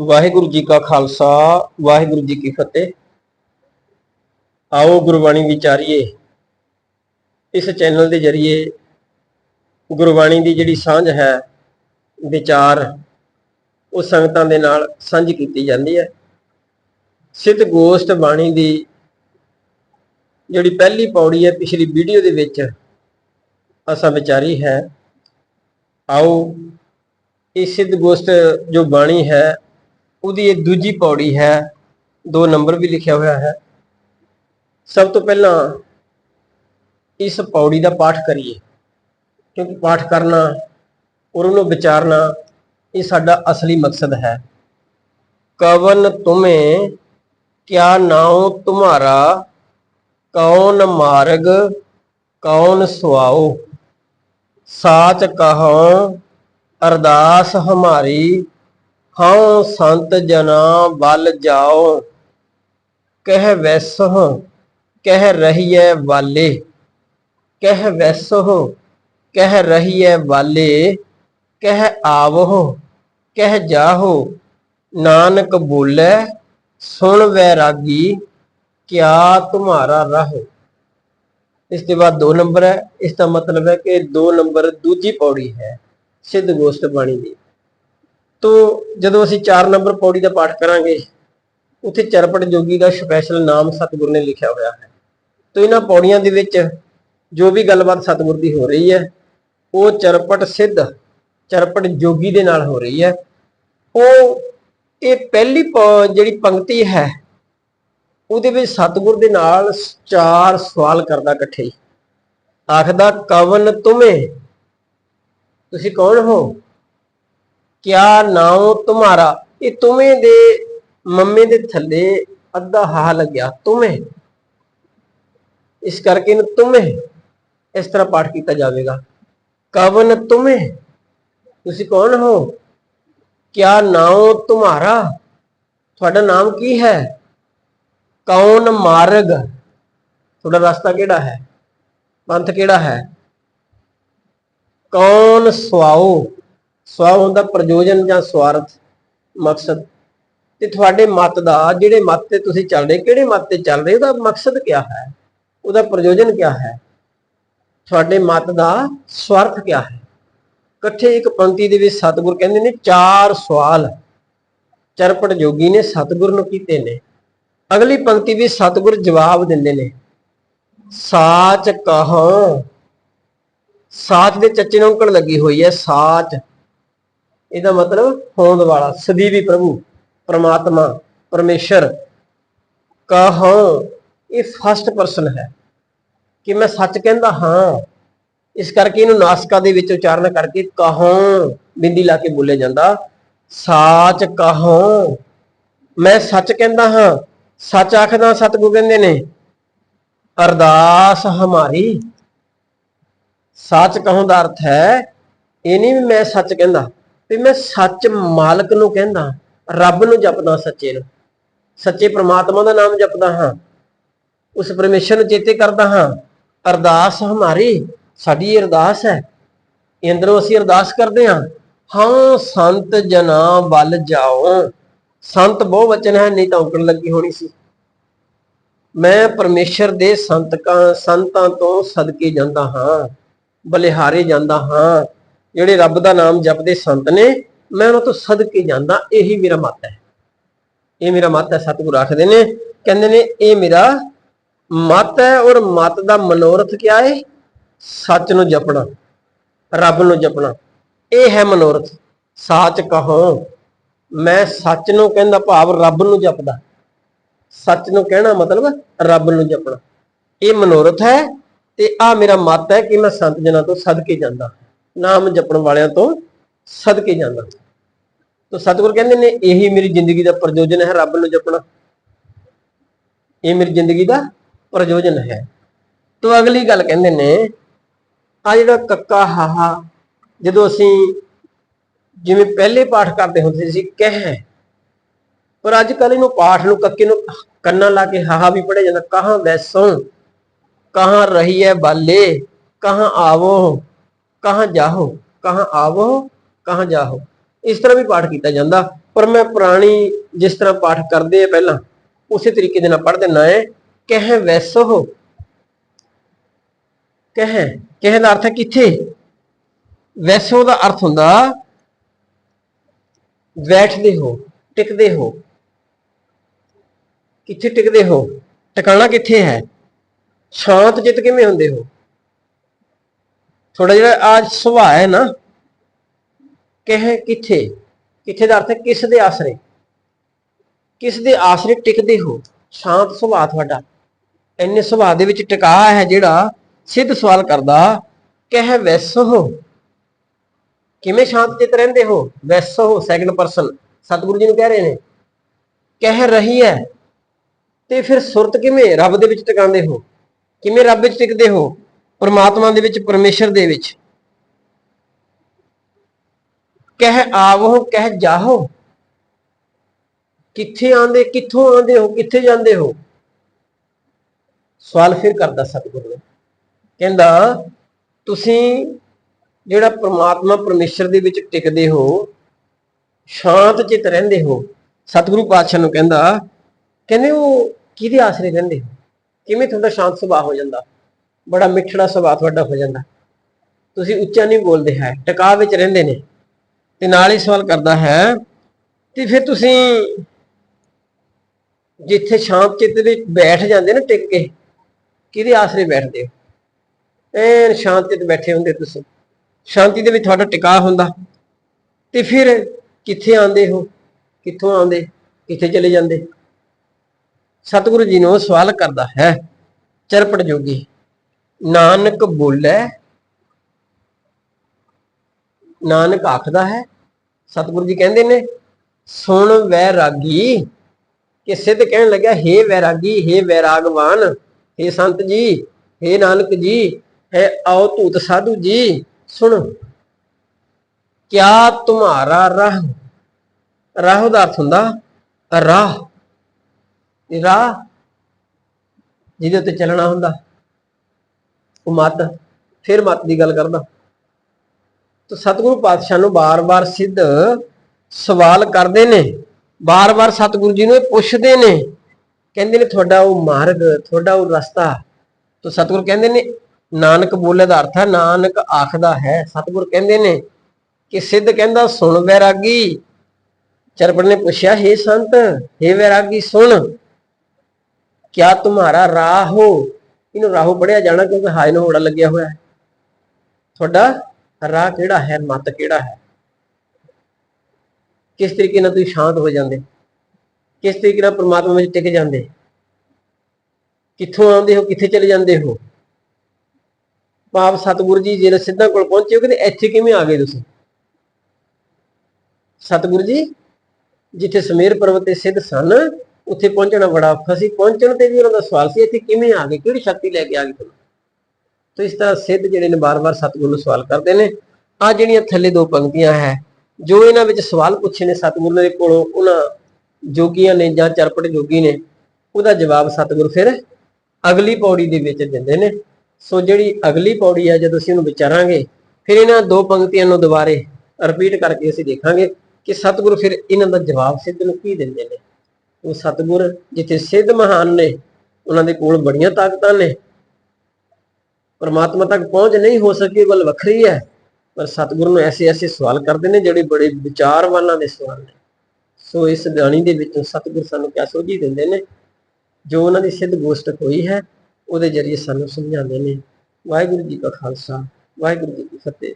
ਵਾਹਿਗੁਰੂ ਜੀ ਕਾ ਖਾਲਸਾ, ਵਾਹਿਗੁਰੂ ਜੀ ਕੀ ਫਤਿਹ। ਆਓ ਗੁਰਬਾਣੀ ਵਿਚਾਰੀਏ। ਇਸ ਚੈਨਲ ਦੇ ਜਰੀਏ ਗੁਰਬਾਣੀ ਦੀ ਜਿਹੜੀ ਸਾਂਝ ਹੈ, ਵਿਚਾਰ, ਉਹ ਸੰਗਤਾਂ ਦੇ ਨਾਲ ਸਾਂਝੀ ਕੀਤੀ ਜਾਂਦੀ ਹੈ। ਸਿੱਧ ਗੋਸ਼ਟ ਬਾਣੀ ਦੀ ਜਿਹੜੀ ਪਹਿਲੀ ਪੌੜੀ ਹੈ, ਪਿਛਲੀ ਵੀਡੀਓ ਦੇ ਵਿੱਚ ਅਸਾਂ ਵਿਚਾਰੀ ਹੈ। ਆਓ, ਇਹ ਸਿੱਧ ਗੋਸ਼ਟ ਜੋ ਬਾਣੀ ਹੈ ਉਹਦੀ ਇਹ ਦੂਜੀ ਪੌੜੀ ਹੈ, ਦੋ ਨੰਬਰ ਵੀ ਲਿਖਿਆ ਹੋਇਆ ਹੈ। ਸਭ ਤੋਂ ਪਹਿਲਾਂ ਇਸ ਪੌੜੀ ਦਾ ਪਾਠ ਕਰੀਏ, ਕਿਉਂਕਿ ਪਾਠ ਕਰਨਾ ਔਰ ਉਹਨੂੰ ਵਿਚਾਰਨਾ ਇਹ ਸਾਡਾ ਅਸਲੀ ਮਕਸਦ ਹੈ। ਕਵਨ ਤੁਮੇ, ਕਿਆ ਨਾਉ ਤੁਮਾਰਾ, ਕੌਣ ਮਾਰਗ, ਕੌਣ ਸੁਆਓ। ਸਾਚ ਕਹੋ ਅਰਦਾਸ ਹਮਾਰੀ ਹਉ ਸੰਤ ਜਨਾ ਬਲ ਜਾਓ, ਕਹਿ ਵੈਸਹੁ, ਕਹਿ ਰਹੀਐ ਵਾਲੇ, ਕਹਿ ਵੈਸਹੁ, ਕਹਿ ਰਹੀਐ ਵਾਲੇ, ਕਹਿ ਆਵਹੁ, ਕਹਿ ਜਾਹੋ, ਨਾਨਕ ਬੋਲੇ, ਸੁਣ ਵੈਰਾਗੀ ਕਿਆ ਤੁਮਾਰਾ ਰਹਿ। ਇਸ ਦੇ ਬਾਅਦ ਦੋ ਨੰਬਰ ਹੈ, ਇਸ ਦਾ ਮਤਲਬ ਹੈ ਕਿ ਦੋ ਨੰਬਰ ਦੂਜੀ ਪੌੜੀ ਹੈ, ਸਿੱਧ ਗੋਸ਼ਟ ਬਾਣੀ ਦੀ। ਤੋ ਜਦੋਂ ਅਸੀਂ 4 ਨੰਬਰ ਪੌੜੀ ਦਾ ਪਾਠ ਕਰਾਂਗੇ, ਉੱਥੇ ਚਰਪਟ ਜੋਗੀ ਦਾ ਸਪੈਸ਼ਲ ਨਾਮ ਸਤਿਗੁਰ ਨੇ ਲਿਖਿਆ ਹੋਇਆ ਹੈ। ਤੋ ਇਹਨਾਂ ਪੌੜੀਆਂ ਦੇ ਵਿੱਚ ਜੋ ਵੀ ਗੱਲਬਾਤ ਸਤਿਗੁਰ ਦੀ ਹੋ ਰਹੀ ਹੈ, ਉਹ ਚਰਪਟ ਸਿੱਧ ਚਰਪਟ ਜੋਗੀ ਦੇ ਨਾਲ ਹੋ ਰਹੀ ਹੈ। ਉਹ, ਇਹ ਪਹਿਲੀ ਪ- ਜਿਹੜੀ ਪੰਕਤੀ ਹੈ, ਉਹਦੇ ਵਿੱਚ ਸਤਿਗੁਰ ਦੇ ਨਾਲ ਚਾਰ ਸਵਾਲ ਕਰਦਾ ਇਕੱਠੇ। ਆਖਦਾ ਕਵਨ ਤੁਮੇ। ਤੁਸੀਂ ਕੌਣ ਹੋ? ਕਿਆ ਨਾਉ ਤੁਮਾਰਾ? ਇਹ ਤੁਮੇ ਦੇ ਮੰਮੇ ਦੇ ਥੱਲੇ ਅੱਧਾ ਹਾ ਲੱਗਿਆ। ਤੁਮੇ। ਇਸ ਕਰਕੇ ਇਹਨੂੰ ਤੁਮੇ। ਇਸ ਤਰ੍ਹਾਂ ਪਾਠ ਕੀਤਾ ਜਾਵੇਗਾ। ਕਵਨ ਤੁਮੇ? ਤੁਸੀਂ ਕੌਣ ਹੋ? ਕਿਆ ਨਾਉ ਤੁਮਾਰਾ? ਤੁਹਾਡਾ ਨਾਮ ਕੀ ਹੈ? ਕੌਣ ਮਾਰਗ? ਤੁਹਾਡਾ ਰਸਤਾ ਕਿਹੜਾ ਹੈ? ਪੰਥ ਕਿਹੜਾ ਹੈ? ਕੌਣ ਸਵਾਉ ਸਵਾਉ ਹੁੰਦਾ ਪ੍ਰਯੋਜਨ ਜਾਂ ਸਵਾਰਥ ਮਕਸਦ। ਤੇ ਤੁਹਾਡੇ ਮਤ ਦਾ, ਜਿਹੜੇ ਮਤ ਤੇ ਤੁਸੀਂ ਚੱਲ ਰਹੇ, ਕਿਹੜੇ ਮਤ ਤੇ ਚੱਲ ਰਹੇ, ਉਹਦਾ ਮਕਸਦ ਕੀ ਹੈ? ਉਹਦਾ ਪ੍ਰਯੋਜਨ ਕੀ ਹੈ? ਤੁਹਾਡੇ ਮਤ ਦਾ ਸਵਾਰਥ ਕੀ ਹੈ? ਇਕੱਠੇ ਇੱਕ ਪੰਕਤੀ ਦੇ ਵਿੱਚ ਸਤਿਗੁਰ ਕਹਿੰਦੇ ਨੇ, ਚਾਰ ਸਵਾਲ। ਚਰਪਟ ਜੋਗੀ ਨੇ ਸਤਿਗੁਰ ਨੂੰ ਕੀਤੇ ਨੇ। ਅਗਲੀ ਪੰਕਤੀ ਵਿੱਚ ਸਤਿਗੁਰ ਜਵਾਬ ਦਿੰਦੇ ਨੇ, ਸਾਚ ਕਹੋ। ਸਾਚ ਦੇ ਚੱਚੇ ਨੂੰ ਔਂਕੜ ਲੱਗੀ ਹੋਈ ਹੈ, ਸਾਚ। ਇਹਦਾ ਮਤਲਬ ਹੋਂਦ ਵਾਲਾ ਸਦੀਵੀ ਪ੍ਰਭੂ, ਪ੍ਰਮਾਤਮਾ, ਪਰਮੇਸ਼ਰ। ਕਹੋ, ਇਹ ਫਸਟ ਪਰਸਨ ਹੈ। ਕਿ ਮੈਂ ਸੱਚ ਕਹਿੰਦਾ ਹਾਂ, ਇਸ ਕਰਕੇ ਇਹਨੂੰ ਨਾਸਕਾ ਦੇ ਵਿੱਚ ਉਚਾਰਨ ਕਰਕੇ ਕਹੋ, ਬਿੰਦੀ ਲਾ ਕੇ ਬੋਲਿਆ ਜਾਂਦਾ। ਸਾਚ ਕਹੋ, ਮੈਂ ਸੱਚ ਕਹਿੰਦਾ ਹਾਂ। ਸੱਚ ਆਖਦਾ, ਸਤਿਗੁਰੂ ਕਹਿੰਦੇ ਨੇ, ਅਰਦਾਸ ਹਮਾਰੀ। ਸੱਚ ਕਹੋਂ ਦਾ ਅਰਥ ਹੈ, ਇਹ ਨਹੀਂ ਵੀ ਮੈਂ ਸੱਚ ਕਹਿੰਦਾ। ਵੀ ਮੈਂ ਸੱਚ ਮਾਲਕ ਨੂੰ ਕਹਿੰਦਾ, ਰੱਬ ਨੂੰ ਜਪਦਾ ਸੱਚੇ ਨੂੰ। ਸੱਚੇ ਪ੍ਰਮਾਤਮਾ ਦਾ ਨਾਮ ਜਪਦਾ ਹਾਂ। ਉਸ ਪਰਮੇਸ਼ਰ ਨੂੰ ਚੇਤੇ ਕਰਦਾ ਹਾਂ। ਅਰਦਾਸ ਹਮਾਰੀ, ਸਾਡੀ ਅਰਦਾਸ ਹੈ। ਇਹ ਅਸੀਂ ਅਰਦਾਸ ਕਰਦੇ ਹਾਂ ਹਾਂ ਸੰਤ ਜਨਾ ਵੱਲ ਜਾਓ। ਸੰਤ ਬਹੁ ਵਚਨ ਹੈ, ਨਹੀਂ ਤਾਂ ਔਕੜ ਲੱਗੀ ਹੋਣੀ ਸੀ। ਮੈਂ ਪਰਮੇਸ਼ਰ ਦੇ ਸੰਤਕਾਂ, ਸੰਤਾਂ ਤੋਂ ਸਦਕੇ ਜਾਂਦਾ ਹਾਂ, ਬਲਿਹਾਰੇ ਜਾਂਦਾ ਹਾਂ। ਜਿਹੜੇ ਰੱਬ ਦਾ ਨਾਮ ਜਪਦੇ ਸੰਤ ਨੇ, ਮੈਂ ਉਹਨਾਂ ਤੋਂ ਸਦਕੇ ਜਾਂਦਾ, ਇਹੀ ਮੇਰਾ ਮਤ ਹੈ। ਇਹ ਮੇਰਾ ਮਤ ਹੈ, ਸਤਿਗੁਰ ਆਖਦੇ ਨੇ, ਕਹਿੰਦੇ ਨੇ, ਇਹ ਮੇਰਾ ਮਤ ਹੈ ਔਰ ਮਤ ਦਾ ਮਨੋਰਥ ਕਿਆ ਹੈ ਸੱਚ ਨੂੰ ਜਪਣਾ, ਰੱਬ ਨੂੰ ਜਪਣਾ। ਇਹ ਹੈ ਮਨੋਰਥ। ਸਾਚ ਕਹੋ, ਮੈਂ ਸੱਚ ਨੂੰ ਕਹਿੰਦਾ ਭਾਵ ਰੱਬ ਨੂੰ ਜਪਦਾ। ਸੱਚ ਨੂੰ ਕਹਿਣਾ ਮਤਲਬ ਰੱਬ ਨੂੰ ਜਪਣਾ। ਇਹ ਮਨੋਰਥ ਹੈ ਤੇ ਆ ਮੇਰਾ ਮਤ ਹੈ ਕਿ ਮੈਂ ਸੰਤ ਜਨਾਂ ਤੋਂ ਸਦਕੇ ਜਾਂਦਾ। ਨਾਮ ਜਪਣ ਵਾਲਿਆਂ ਤੋਂ ਸਦਕੇ ਜਾਂਦਾ। ਤੋ ਸਤਿਗੁਰ ਕਹਿੰਦੇ ਨੇ, ਇਹੀ ਮੇਰੀ ਜ਼ਿੰਦਗੀ ਦਾ ਪ੍ਰਯੋਜਨ ਹੈ, ਰੱਬ ਨੂੰ ਜਪਣਾ। ਇਹ ਮੇਰੀ ਜ਼ਿੰਦਗੀ ਦਾ ਪ੍ਰਯੋਜਨ ਹੈ। ਤੋ ਅਗਲੀ ਗੱਲ ਕਹਿੰਦੇ ਨੇ ਆ ਜਿਹੜਾ ਕੱਕਾ ਹਾਹਾ, ਜਦੋਂ ਅਸੀਂ ਜਿਵੇਂ ਪਹਿਲੇ ਪਾਠ ਕਰਦੇ ਹੁੰਦੇ ਸੀ, ਕਹਿ ਪਰ ਅੱਜ ਕੱਲ ਇਹਨੂੰ ਪਾਠ ਨੂੰ, ਕੱਕੇ ਨੂੰ ਕੰਨਾਂ ਲਾ ਕੇ ਹਾਹਾ ਵੀ ਪੜਿਆ ਜਾਂਦਾ। ਕਹਾਂ ਵੈਸੋਂ ਕਹਾਂ ਰਹੀ ਹੈ ਬਾਲੇ, ਕਹਾਂ ਆਵੋ ਕਹਾਂ ਜਾਹੋ, ਕਹਾਂ ਆਵੋ, ਕਹਾਂ ਜਾਹੋ। ਇਸ ਤਰ੍ਹਾਂ ਵੀ ਪਾਠ ਕੀਤਾ ਜਾਂਦਾ। ਪਰ ਮੈਂ ਪੁਰਾਣੀ ਜਿਸ ਤਰ੍ਹਾਂ ਪਾਠ ਕਰਦੇ ਆ ਪਹਿਲਾਂ, ਉਸੇ ਤਰੀਕੇ ਦੇ ਨਾਲ ਪੜ੍ਹ ਦੇਣਾ ਹੈ। ਕਹਿ ਵੈਸੋ ਹੋ ਕਹਿ ਕਹਿ ਦਾ ਅਰਥ ਹੈ ਕਿੱਥੇ? ਵੈਸੋ ਦਾ ਅਰਥ ਹੁੰਦਾ, ਬੈਠਦੇ ਹੋ, ਟਿਕਦੇ ਹੋ। ਕਿੱਥੇ ਟਿਕਦੇ ਹੋ? ਟਿਕਾਣਾ ਕਿੱਥੇ ਹੈ? ਸ਼ਾਂਤ ਚਿੱਤ ਕਿਵੇਂ ਹੁੰਦੇ ਹੋ? ਥੋੜਾ ਜਿਹੜਾ ਅੱਜ ਸੁਭਾਅ ਹੈ ਨਾ, ਕਹੇ, ਕਿੱਥੇ? ਕਿੱਥੇ ਦਾ ਅਰਥ ਹੈ? ਕਿਸ ਦੇ ਆਸਰੇ? ਕਿਸ ਦੇ ਆਸਰੇ ਟਿਕਦੇ ਹੋ? ਸ਼ਾਂਤ ਸੁਭਾਅ ਤੁਹਾਡਾ। ਇੰਨੇ ਸੁਭਾਅ ਦੇ ਵਿੱਚ ਟਿਕਾ ਹੈ ਜਿਹੜਾ ਸਿੱਧ ਸਵਾਲ ਕਰਦਾ, ਕਹਿ ਵੈਸੋ ਕਿਵੇਂ ਸ਼ਾਂਤ ਚਿਤ ਰਹਿੰਦੇ ਹੋ? ਵੈਸੋ ਸੈਕੰਡ ਪਰਸਨ ਸਤਿਗੁਰੂ ਜੀ ਨੂੰ ਕਹਿ ਰਹੇ ਨੇ, ਕਹਿ ਰਹੀ ਹੈ? ਤੇ ਫਿਰ ਸੁਰਤ ਕਿਵੇਂ ਰੱਬ ਦੇ ਵਿੱਚ ਟਿਕਾਉਂਦੇ ਹੋ? ਕਿਵੇਂ ਰੱਬ ਵਿੱਚ ਟਿਕਦੇ ਹੋ? ਪਰਮਾਤਮਾ ਦੇ ਵਿੱਚ, ਪਰਮੇਸ਼ਰ ਦੇ ਵਿੱਚ। ਕਹਿ ਆਵੋ, ਕਹਿ ਜਾਹੋ। ਕਿੱਥੇ ਆਂਦੇ ਕਿੱਥੋਂ ਆਂਦੇ ਹੋ, ਕਿੱਥੇ ਜਾਂਦੇ ਹੋ? ਸਵਾਲ ਫਿਰ ਕਰਦਾ ਸਤਿਗੁਰੂ ਨੇ। ਕਹਿੰਦਾ, ਤੁਸੀਂ ਜਿਹੜਾ ਪ੍ਰਮਾਤਮਾ ਪਰਮੇਸ਼ਰ ਦੇ ਵਿੱਚ ਟਿਕਦੇ ਹੋ, ਸ਼ਾਂਤ ਚਿਤ ਰਹਿੰਦੇ ਹੋ, ਸਤਿਗੁਰੂ ਪਾਤਸ਼ਾਹ ਨੂੰ ਕਹਿੰਦਾ, ਕਹਿੰਦੇ ਉਹ ਕਿਹਦੇ ਆਸਰੇ ਰਹਿੰਦੇ ਹੋ? ਕਿਵੇਂ ਤੁਹਾਡਾ ਸ਼ਾਂਤ ਸੁਭਾਅ ਹੋ ਜਾਂਦਾ? ਬੜਾ ਮਿੱਠੜਾ ਸੁਭਾਅ ਤੁਹਾਡਾ ਹੋ ਜਾਂਦਾ। ਤੁਸੀਂ ਉੱਚਾ ਨਹੀਂ ਬੋਲਦੇ ਹੈ ਟਿਕਾ ਵਿੱਚ ਰਹਿੰਦੇ ਨੇ। ਤੇ ਨਾਲ ਹੀ ਸਵਾਲ ਕਰਦਾ ਹੈ, ਤੇ ਫਿਰ ਤੁਸੀਂ ਜਿੱਥੇ ਸ਼ਾਂਤ ਚਿੱਤ ਵਿੱਚ ਬੈਠ ਜਾਂਦੇ ਨਾ ਟਿਕ ਕੇ, ਕਿਹਦੇ ਆਸਰੇ ਬੈਠਦੇ ਹੋ? ਐਨ ਸ਼ਾਂਤ ਚਿੱਤ ਬੈਠੇ ਹੁੰਦੇ ਤੁਸੀਂ। ਸ਼ਾਂਤੀ ਦੇ ਵਿੱਚ ਤੁਹਾਡਾ ਟਿਕਾ ਹੁੰਦਾ। ਤੇ ਫਿਰ ਕਿੱਥੇ ਆਉਂਦੇ ਹੋ? ਕਿੱਥੋਂ ਆਉਂਦੇ? ਕਿੱਥੇ ਚਲੇ ਜਾਂਦੇ? ਸਤਿਗੁਰੂ ਜੀ ਨੂੰ ਸਵਾਲ ਕਰਦਾ ਹੈ ਚਰਪਟ ਜੋਗੀ। ਨਾਨਕ ਬੋਲੇ। ਨਾਨਕ ਆਖਦਾ ਹੈ, ਸਤਿਗੁਰੂ ਜੀ ਕਹਿੰਦੇ ਨੇ, ਸੁਣ ਵੈਰਾਗੀ। ਕਿ ਸਿੱਧ ਕਹਿਣ ਲੱਗਾ ਹੇ ਵੈਰਾਗੀ, ਹੇ ਵੈਰਾਗਵਾਨ, ਹੇ ਸੰਤ ਜੀ, ਹੇ ਨਾਨਕ ਜੀ, ਹੈ ਆਓ ਧੂਤ ਸਾਧੂ ਜੀ, ਸੁਣ। ਕਿਆ ਤੁਮਾਰਾ ਰਾਹ? ਰਾਹ ਦਾ ਅਰਥ ਹੁੰਦਾ, ਰਾਹ। ਰਾਹ ਜਿਹਦੇ ਉੱਤੇ ਚੱਲਣਾ ਹੁੰਦਾ। ਉਹ ਮਤ ਫਿਰ ਮਤ ਦੀ ਗੱਲ ਕਰਦਾ। ਤਾਂ ਸਤਿਗੁਰੂ ਪਾਤਸ਼ਾਹ ਨੂੰ ਬਾਰ-ਬਾਰ ਸਿੱਧ ਸਵਾਲ ਕਰਦੇ ਨੇ ਬਾਰ-ਬਾਰ ਸਤਿਗੁਰੂ ਜੀ ਨੂੰ ਇਹ ਪੁੱਛਦੇ ਨੇ, ਕਹਿੰਦੇ ਨੇ ਤੁਹਾਡਾ ਉਹ ਮਾਰਗ, ਤੁਹਾਡਾ ਉਹ ਰਸਤਾ, ਤਾਂ ਸਤਿਗੁਰੂ ਕਹਿੰਦੇ ਨੇ, ਨਾਨਕ ਬੋਲੇ ਦਾ ਅਰਥ ਹੈ, ਨਾਨਕ ਆਖਦਾ ਹੈ। ਸਤਿਗੁਰ ਕਹਿੰਦੇ ਨੇ ਕਿ ਸਿੱਧ ਕਹਿੰਦਾ, ਸੁਣ ਵੈਰਾਗੀ। ਚਰਪੜ ਨੇ ਪੁੱਛਿਆ हे ਸੰਤ हे ਵੈਰਾਗੀ, ਸੁਣ, ਕਿਆ ਤੁਹਾਡਾ ਰਾਹ ਹੋ? ਇਹਨੂੰ ਰਾਹੋ ਪੜਿਆ ਜਾਣਾ ਕਿਉਂਕਿ ਹਾਇ ਨੂੰ ਹੋੜਾ ਲੱਗਿਆ ਹੋਇਆ ਹੈ। ਤੁਹਾਡਾ ਰਾਹ ਕਿਹੜਾ ਹੈ, ਮਤ ਕਿਹੜਾ ਹੈ? ਕਿਸ ਤਰੀਕੇ ਨਾਲ ਤੁਸੀਂ ਸ਼ਾਂਤ ਹੋ ਜਾਂਦੇ? ਕਿਸ ਤਰੀਕੇ ਨਾਲ ਪ੍ਰਮਾਤਮਾ ਵਿੱਚ ਟਿਕ ਜਾਂਦੇ? ਕਿੱਥੋਂ ਆਉਂਦੇ ਹੋ, ਕਿੱਥੇ ਚਲੇ ਜਾਂਦੇ ਹੋ? ਪਾਪ ਸਤਿਗੁਰੂ ਜੀ ਜਿਹੜੇ ਸਿੱਧਾਂ ਕੋਲ ਪਹੁੰਚੇ ਹੋ, ਕਹਿੰਦੇ ਇੱਥੇ ਕਿਵੇਂ ਆ ਗਏ ਤੁਸੀਂ? ਸਤਿਗੁਰੂ ਜੀ, ਜਿੱਥੇ ਸਮੇਰ ਪਰਬਤ ਤੇ ਸਿੱਧ ਸਨ ਉੱਥੇ ਪਹੁੰਚਣਾ ਬੜਾ ਔਖਾ ਸੀ। ਪਹੁੰਚਣ ਤੇ ਵੀ ਉਹਨਾਂ ਦਾ ਸਵਾਲ ਸੀ, ਇੱਥੇ ਕਿਵੇਂ ਆ ਗਏ, ਕਿਹੜੀ ਸ਼ਕਤੀ ਲੈ ਕੇ ਆ ਗਏ ਤੁਹਾਨੂੰ? ਤੋ ਇਸ ਤਰ੍ਹਾਂ ਸਿੱਧ ਜਿਹੜੇ ਨੇ ਬਾਰ-ਬਾਰ ਸਤਿਗੁਰੂ ਨੂੰ ਸਵਾਲ ਕਰਦੇ ਨੇ। ਆ ਜਿਹੜੀਆਂ ਥੱਲੇ ਦੋ ਪੰਕਤੀਆਂ ਹੈ, ਜੋ ਇਹਨਾਂ ਵਿੱਚ ਸਵਾਲ ਪੁੱਛੇ ਨੇ ਸਤਿਗੁਰੂ ਦੇ ਕੋਲੋਂ, ਉਹਨਾਂ ਜੋਗੀਆਂ ਨੇ ਜਾਂ ਚਰਪਟ ਜੋਗੀ ਨੇ, ਉਹਦਾ ਜਵਾਬ ਸਤਿਗੁਰੂ ਫਿਰ ਅਗਲੀ ਪੌੜੀ ਦੇ ਵਿੱਚ ਦਿੰਦੇ ਨੇ। ਸੋ ਜਿਹੜੀ ਅਗਲੀ ਪੌੜੀ ਹੈ, ਜਦੋਂ ਅਸੀਂ ਉਹਨੂੰ ਵਿਚਾਰਾਂਗੇ, ਫਿਰ ਇਹਨਾਂ ਦੋ ਪੰਕਤੀਆਂ ਨੂੰ ਦੁਬਾਰੇ ਰਿਪੀਟ ਕਰਕੇ ਅਸੀਂ ਦੇਖਾਂਗੇ ਕਿ ਸਤਿਗੁਰੂ ਫਿਰ ਇਹਨਾਂ ਦਾ ਜਵਾਬ ਸਿੱਧ ਨੂੰ ਕੀ ਦਿੰਦੇ ਨੇ। ਉਹ ਸਤਿਗੁਰ ਜਿੱਥੇ ਸਿੱਧ ਮਹਾਨ ਨੇ, ਉਹਨਾਂ ਦੇ ਕੋਲ ਬੜੀਆਂ ਤਾਕਤਾਂ ਨੇ। ਪਰਮਾਤਮਾ ਤੱਕ ਪਹੁੰਚ ਨਹੀਂ ਹੋ ਸਕੀ ਉਹ ਗੱਲ ਵੱਖਰੀ ਹੈ। ਪਰ ਸਤਿਗੁਰੂ ਨੂੰ ਐਸੇ ਐਸੇ ਸਵਾਲ ਕਰਦੇ ਨੇ ਜਿਹੜੇ ਬੜੇ ਵਿਚਾਰਵਾਨਾਂ ਦੇ ਸਵਾਲ ਨੇ। ਸੋ ਇਸ ਬਾਣੀ ਦੇ ਵਿੱਚੋਂ ਸਤਿਗੁਰ ਸਾਨੂੰ ਕਿਆ ਸੋਝੀ ਦਿੰਦੇ ਨੇ? ਜੋ ਉਹਨਾਂ ਦੀ ਸਿੱਧ ਗੋਸ਼ਟ ਹੋਈ ਹੈ, ਉਹਦੇ ਜਰੀਏ ਸਾਨੂੰ ਸਮਝਾਉਂਦੇ ਨੇ। ਵਾਹਿਗੁਰੂ ਜੀ ਕਾ ਖਾਲਸਾ, ਵਾਹਿਗੁਰੂ ਜੀ ਕੀ ਫਤਿਹ।